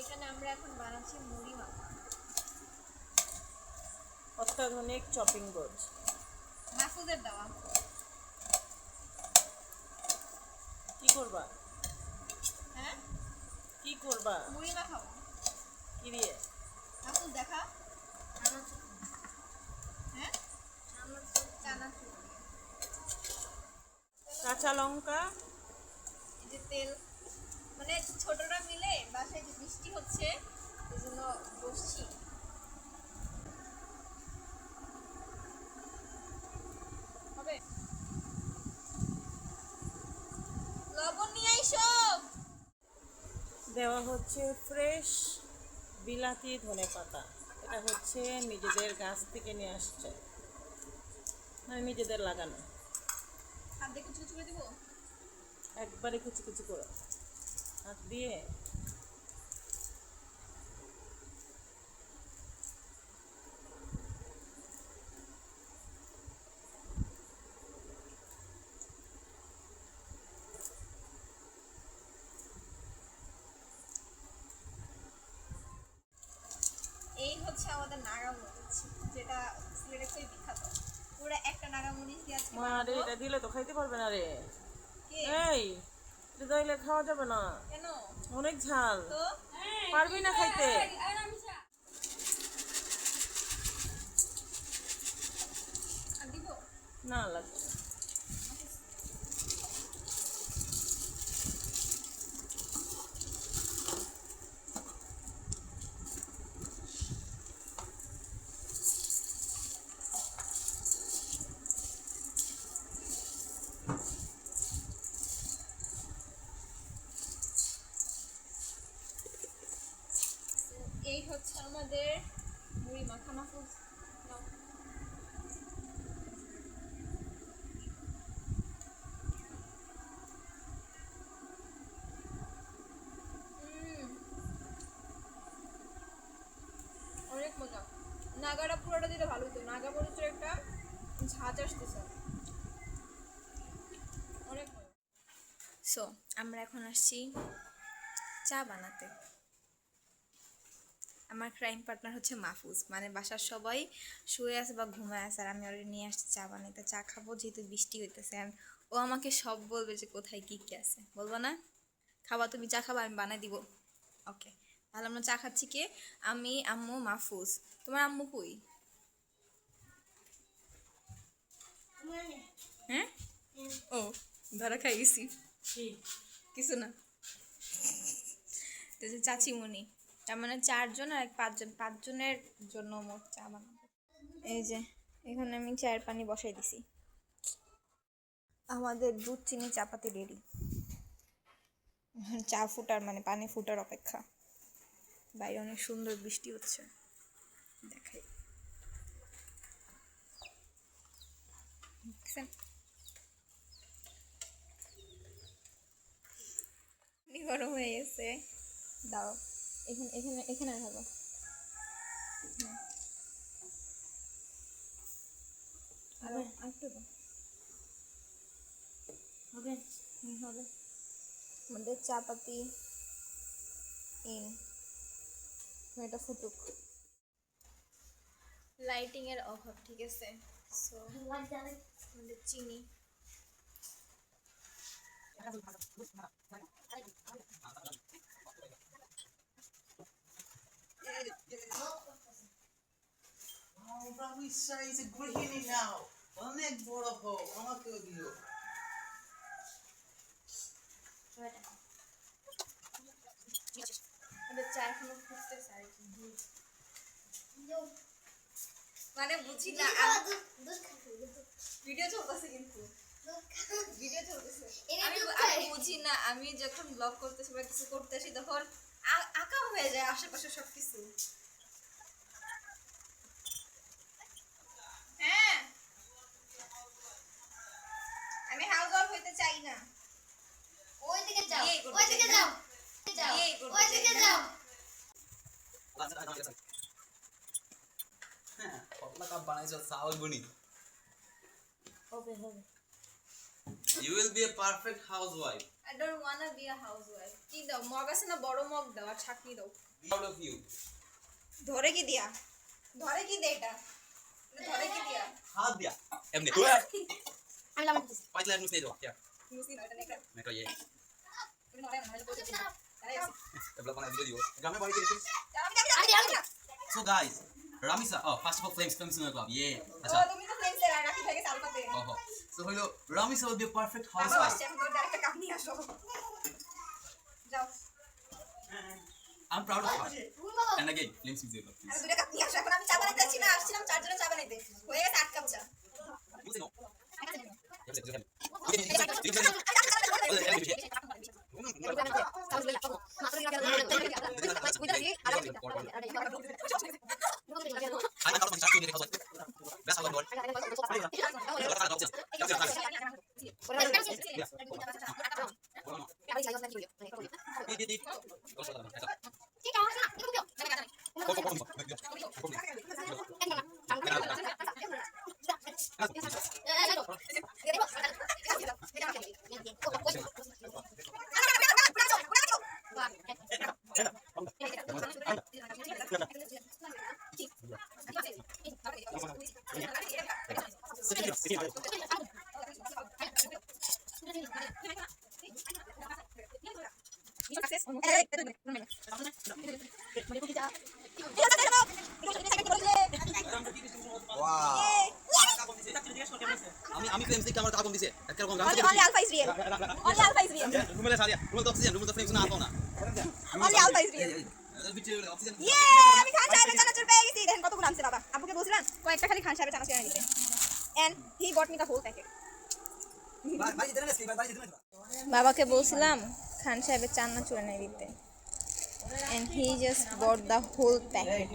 এখানে আমরা এখন বানাচ্ছি মুড়ি মাখা। অত্যাধুনিক চপিং বোর্ড মাসুদের দেওয়া। কি করবা? হ্যাঁ? কি করবা? মুড়ি মাখাবো। কি দিয়ে? মাসুদ দেখা। হ্যাঁ? কাঁচা লঙ্কা এই যে তেল মানে ছোটরা মিলে বাসায় যে বৃষ্টি হচ্ছে এই জন্য বসছি। হবে। লবণ নিয়ে আইসো। দেওয়া হচ্ছে ফ্রেশ বিলাতি ধনে পাতা। এটা হচ্ছে নিজেদের গাছ থেকে নিয়ে আসছে। মানে নিজেদের লাগানো। হাত দিয়ে কুচি কুচি করে দিব? একবারে কুচি কুচি করে। হাত দিয়ে এই নাগা আমাদের নাগামরিচ যেটা সিলেটে খুবই বিখ্যাত। ওরা একটা নাগামরিচ দিয়ে আজকে মা রে এটা দিলে তো খাইতে পারবে না রে। এই এটা দিলে খাওয়া যাবে না। কেন? অনেক ঝাল। তো? পারবি না খাইতে? না লাগছে। এই হচ্ছে আমাদের মুড়ি মাখা মাখা। অনেক মজা। নাগাটা পুরোটা দিলে ভালো হতো। নাগা মরিচের একটা ঝাঁজ আসতেছে। অনেক সো আমরা এখন আসছি চা বানাতে। আমার ক্রাইম পার্টনার হচ্ছে মাহফুজ। মানে বাসার সবাই শুয়ে আছে বা ঘুমায় আছে আর আমি ওরে নিয়ে আসছি চা বানাই। বানাইতে চা খাব যেহেতু বৃষ্টি হইতেছে আর ও আমাকে সব বলবে যে কোথায় কী কী আছে। বলব না? খাবা তুমি চা খাবা আমি বানাই দিব। ওকে তাহলে আমরা চা খাচ্ছি কে? আমি আম্মু মাহফুজ। তোমার আম্মু কই? হ্যাঁ? ও ধরা খাই গেছি। কিছু না। তো চাচিমণি। মানে চারজন আর এক পাঁচজন, পাঁচজনের জন্য মোট চা বানাবো। এই যে, এখানে আমি চায়ের পানি বসাই দিছি। আমাদের দুধ, চিনি, চাপাতি রেডি চা ফুটার মানে পানি ফুটার অপেক্ষা। বাইরে অনেক সুন্দর বৃষ্টি হচ্ছে। দেখাই। গরম হয়ে গেছে। দাও। এখানে এখানে এখানে ঢালো হুম। আরও হবে। আমাদের ইন এটা ফুটুক। লাইটিং এর অভাব ঠিক আছে? সো আমাদের চিনি। সাইজে গৃহিণী নাও অনেক বড় হও আমাকেও দিও। মানে বুঝি না ভিডিও চলতেছে কিন্তু। ভিডিও চলতেছে। আমি বুঝি না আমি যখন ব্লগ করতেছি বা কিছু করতে আসি তখন আঁকা হয়ে যায় আশেপাশে সব কিছু হ্যাঁ আমি হাউস যাও যাও যাও না। যাও। হ্যাঁ কতলা কাপ বানাইছো চাউল গুনি হবে হবে। You will be a perfect housewife. I don't wanna be a housewife. কি দাও মগ আছে না বড় মগ দাও আর ছাকনি দাও? Proud of you. ধরে কি দিয়া? ধরে কি দে এটা? ধরে কি দিয়া? হাত দিয়া। এমনি আমি দিছি। নেই দাও মেকলা ইয়ে tabla so guys Ramisa O first of all flames flames of her. And again, flames is there. আমি দুটো কাপ নিয়ে Say no আমি আমি ফ্লেমস দিকে আমার কাগম দিছে। একটা রকম গান Only, only alpha is real. Only alpha রুমেলে সারিয়া রুমেল তো অক্সিজেন রুমেল তো ফ্লেমস না আতো না। Only alpha is real. বিচে আমি খান সাহেবের চানাচুর পেয়ে গেছি। দেখেন কতগুলো আনছে বাবা। আব্বুকে বলছিলাম কয়েকটা খালি খান সাহেবের চানাচুর এনে দিতে। And he bought me the whole packet বাবাকে বলছিলাম খান সাহেবের চান্না চুরে নেই দিতে। And he just bought the whole packet